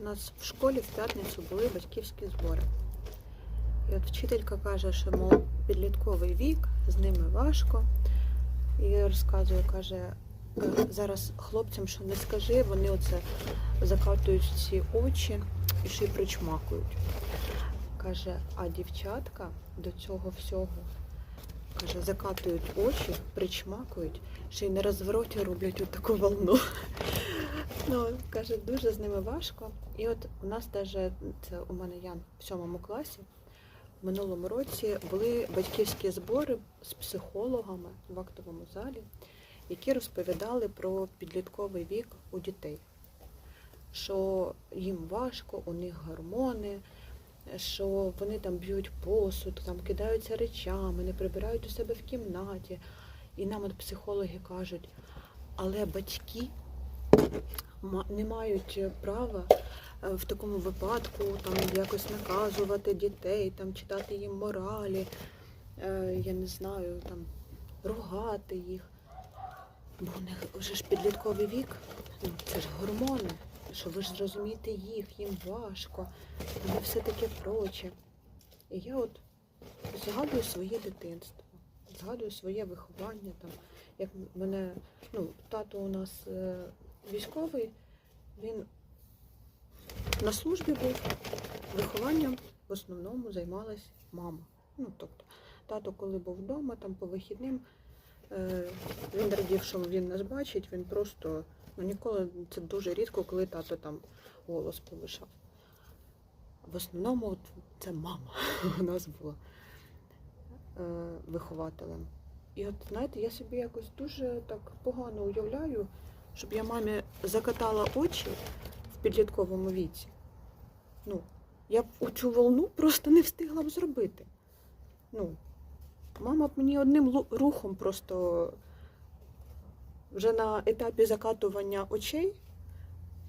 у нас в школі в п'ятницю були батьківські збори. І от вчителька каже, що мов підлітковий вік, з ними важко. І розказує, каже, «Е, зараз хлопцям, що не скажи, вони оце закатують ці очі і ще й причмакують. Каже, а дівчатка до цього всього каже, закатують очі, причмакують, ще й на розвороті роблять таку волну. Ну, каже, дуже з ними важко. І от у нас теж, це у мене Ян в сьомому класі, в минулому році були батьківські збори з психологами в актовому залі, які розповідали про підлітковий вік у дітей, що їм важко, у них гормони, що вони там б'ють посуд, там кидаються речами, не прибирають у себе в кімнаті. І нам от психологи кажуть, але батьки не мають права е, в такому випадку там якось наказувати дітей, там читати їм моралі, е, я не знаю, там ругати їх. Бо у них вже ж підлітковий вік, ну, це ж гормони, що ви ж зрозумієте їх, їм важко, і все таке проче. І я от згадую своє дитинство, згадую своє виховання, там, як мене, ну, тато у нас е, військовий, він на службі був, вихованням в основному займалась мама. Ну, тобто, тато, коли був вдома, там по вихідним, е, він радів, що він нас бачить, він просто, ну ніколи, це дуже рідко, коли тато там голос повишав. В основному це мама у нас була е, вихователем. І от, знаєте, я собі якось дуже так погано уявляю, щоб я мамі закатала очі в підлітковому віці. Ну, я б у цю волну просто не встигла б зробити. Ну, мама б мені одним рухом просто вже на етапі закатування очей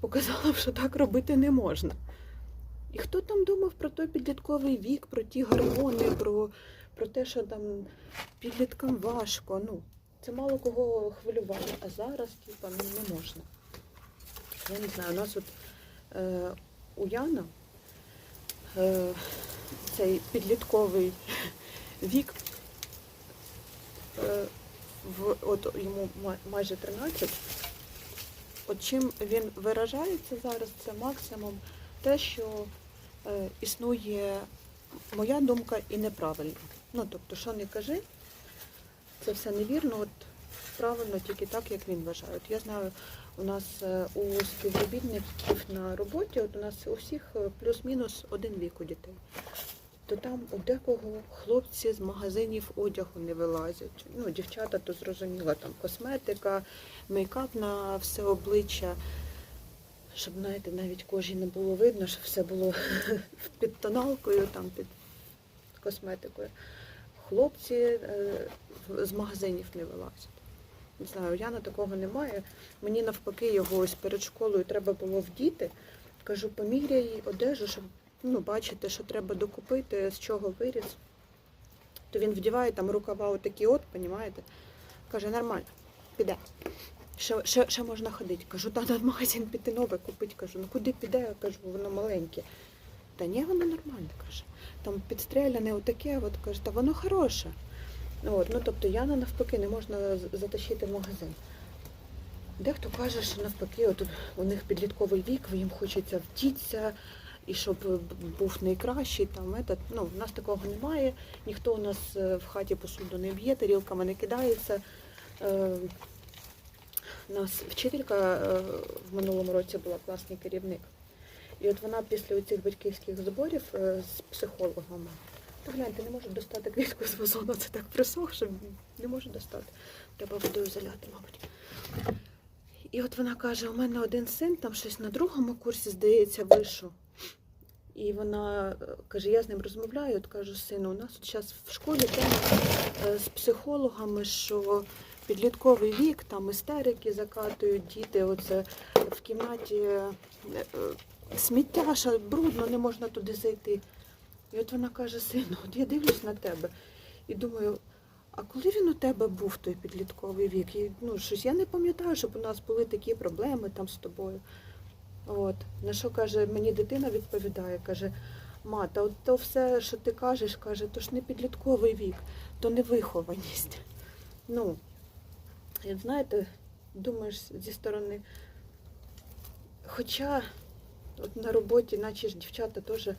показала б, що так робити не можна. І хто там думав про той підлітковий вік, про ті гормони, про, про те, що там підліткам важко. Ну, це мало кого хвилювало, а зараз, типа, ну, не можна. Я не знаю, у нас от е, у Яна е, цей підлітковий вік, е, в, от йому майже 13. От чим він виражається зараз, це максимум те, що е, існує моя думка і неправильно. Ну, тобто, що не кажи, це все невірно, от правильно тільки так, як він вважає. От я знаю, у нас е, у співробітників на роботі, от у нас у всіх е, плюс-мінус один вік у дітей. То там у декого хлопці з магазинів одягу не вилазять. Ну, дівчата, то зрозуміло, там косметика, мейкап на все обличчя, щоб, знаєте, навіть кожі не було видно, щоб все було під тоналкою, там, під косметикою. Хлопці е, з магазинів не вилазять. Не знаю, у Яна такого немає. Мені навпаки його ось перед школою треба було вдіти. Кажу, поміряй їй одежу, щоб ну, бачити, що треба докупити, з чого виріс. То він вдіває там рукава отакі от, понімаєте? Каже, нормально, піде. Ще, ще, ще можна ходити. Кажу, треба в магазин піти нове купити. Кажу, ну куди піде? Я кажу, воно маленьке. Та ні, воно нормальне, каже. Там підстріляне отаке, от каже, та воно хороше. От, ну тобто Яна навпаки не можна затащити в магазин. Дехто каже, що навпаки, от у них підлітковий вік, їм хочеться вдітися, і щоб був найкращий. Там, етат. ну, в нас такого немає, ніхто у нас е, в хаті посуду не б'є, тарілками не кидається. Е, У нас вчителька е, в минулому році була класний керівник. І от вона після цих батьківських зборів е, з психологами. Та гляньте, не можу достати квітку з вазону, це так присох, що не можу достати. Треба водою заляти, мабуть. І от вона каже: у мене один син там щось на другому курсі, здається, вийшов. І вона е, каже, я з ним розмовляю, от кажу, сину, у нас от зараз в школі тема е, з психологами, що підлітковий вік, там істерики закатують діти, оце в кімнаті сміття, що брудно, не можна туди зайти. І от вона каже, сину, от я дивлюсь на тебе і думаю, а коли він у тебе був той підлітковий вік? І, ну, щось я не пам'ятаю, щоб у нас були такі проблеми там з тобою. От. На що каже, мені дитина відповідає, каже, ма, от то все, що ти кажеш, каже, то ж не підлітковий вік, то не вихованість. Ну, знаєте, думаєш зі сторони. Хоча от на роботі, наче ж дівчата теж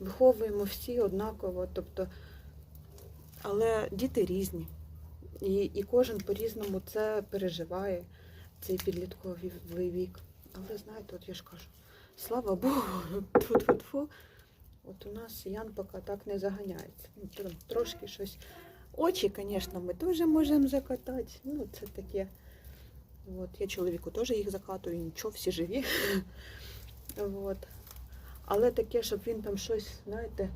виховуємо всі однаково, тобто, але діти різні. І, і кожен по-різному це переживає, цей підлітковий вік. Але знаєте, от я ж кажу, слава Богу, тьфу-тьфу-тьфу, от у нас Ян поки так не заганяється. Трошки щось. Очі, звісно, ми теж можемо закатати. Ну, це таке. От, я чоловіку теж їх закатую, нічого, всі живі. От. Але таке, щоб він там щось, знаєте,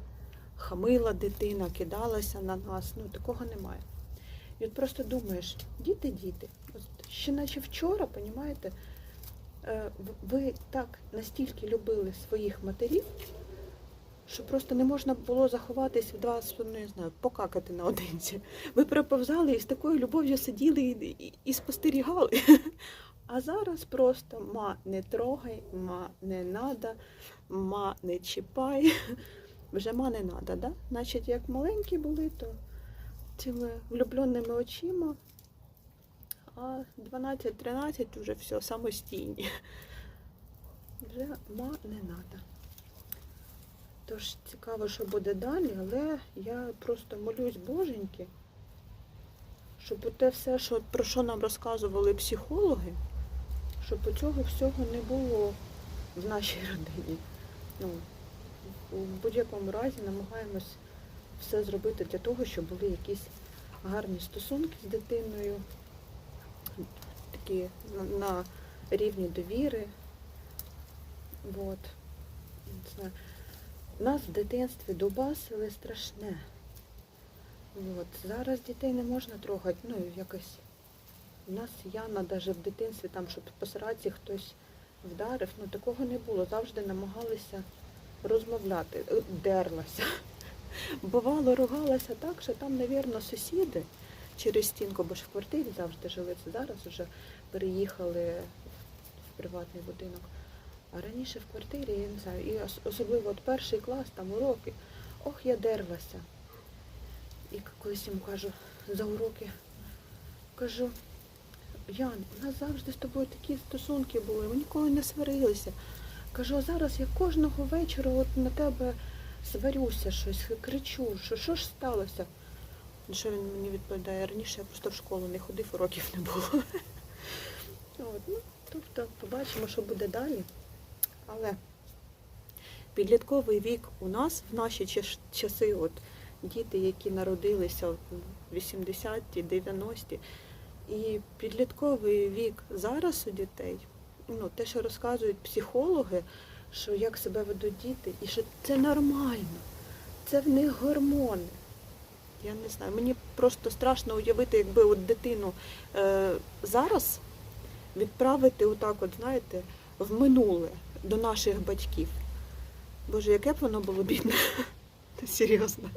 хамила дитина, кидалася на нас, ну такого немає. І от просто думаєш, діти, діти, от ще наче вчора, понімаєте, е, ви так настільки любили своїх матерів, що просто не можна було заховатись в два, ну, не знаю, покакати наодинці. Ви приповзали і з такою любов'ю сиділи і, і, і спостерігали. А зараз просто ма не трогай, ма не надо, ма не чіпай. Вже ма не надо, да? Значить, як маленькі були, то цими влюбленими очима, а 12-13 вже все самостійні. Вже ма не надо. Тож цікаво, що буде далі, але я просто молюсь боженьки, щоб те все, що, про що нам розказували психологи, щоб цього всього не було в нашій родині. Ну, у будь-якому разі намагаємось все зробити для того, щоб були якісь гарні стосунки з дитиною, такі на, рівні довіри. От. Нас в дитинстві дубасили страшне. От. Зараз дітей не можна трогати, ну якось. У нас Яна навіть в дитинстві, там, щоб по сраці хтось вдарив, ну такого не було. Завжди намагалися розмовляти, Е, дерлася. Бувало, ругалася так, що там, мабуть, сусіди через стінку, бо ж в квартирі завжди жили. Це зараз вже переїхали в приватний будинок. А раніше в квартирі, я не знаю, і особливо от перший клас, там уроки, ох, я дерлася. І колись йому кажу за уроки, кажу, Ян, у нас завжди з тобою такі стосунки були, ми ніколи не сварилися. Кажу, а зараз я кожного вечора от на тебе сварюся щось, кричу, що що ж сталося? Що він мені відповідає, раніше я просто в школу не ходив, уроків не було. От, ну, тобто побачимо, що буде далі. Але підлітковий вік у нас в наші часи, от діти, які народилися в 80-ті, 90-ті, і підлітковий вік зараз у дітей, ну, те, що розказують психологи, що як себе ведуть діти, і що це нормально, це в них гормони. Я не знаю, мені просто страшно уявити, якби от дитину е, зараз відправити отак, от, знаєте, в минуле до наших батьків. Боже, яке б воно було бідне. Серйозно.